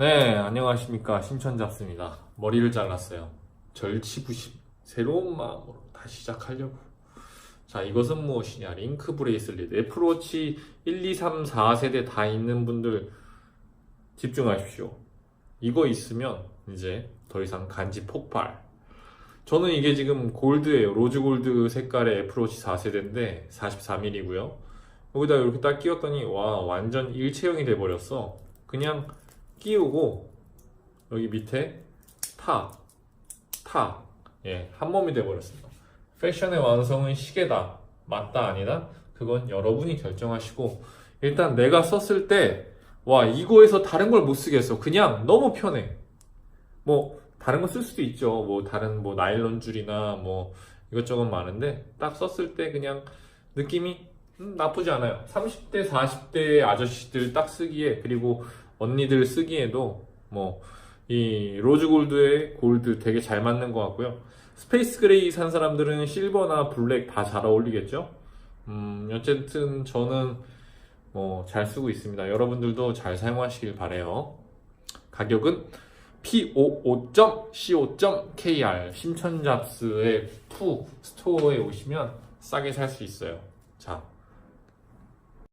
네, 안녕하십니까. 신천잡습니다. 머리를 잘랐어요. 절치부심. 새로운 마음으로 다시 시작하려고. 자, 이것은 무엇이냐. 링크 브레이슬릿. 애플워치 1, 2, 3, 4세대 다 있는 분들 집중하십시오. 이거 있으면 이제 더 이상 간지 폭발. 저는 이게 지금 골드예요. 로즈 골드 색깔의 애플워치 4세대인데 44mm고요. 여기다 이렇게 딱 끼웠더니 와 완전 일체형이 돼버렸어. 그냥 끼우고 여기 밑에 타, 타, 예, 한 몸이 돼버렸습니다. 패션의 완성은 시계다, 맞다 아니다? 그건 여러분이 결정하시고 일단 내가 썼을 때 와 이거에서 다른 걸 못 쓰겠어. 그냥 너무 편해. 뭐 다른 거 쓸 수도 있죠. 뭐 다른 뭐 나일론 줄이나 뭐 이것저것 많은데 딱 썼을 때 그냥 느낌이 음, 나쁘지 않아요. 30대, 40대 아저씨들 딱 쓰기에 그리고 언니들 쓰기에도 뭐 이 로즈 골드에 골드 되게 잘 맞는 것 같고요. 스페이스 그레이 산 사람들은 실버나 블랙 다 잘 어울리겠죠? 음, 어쨌든 저는 뭐 잘 쓰고 있습니다. 여러분들도 잘 사용하시길 바래요. 가격은 p55.co.kr 심천잡스의 푸 스토어에 오시면 싸게 살 수 있어요. 자,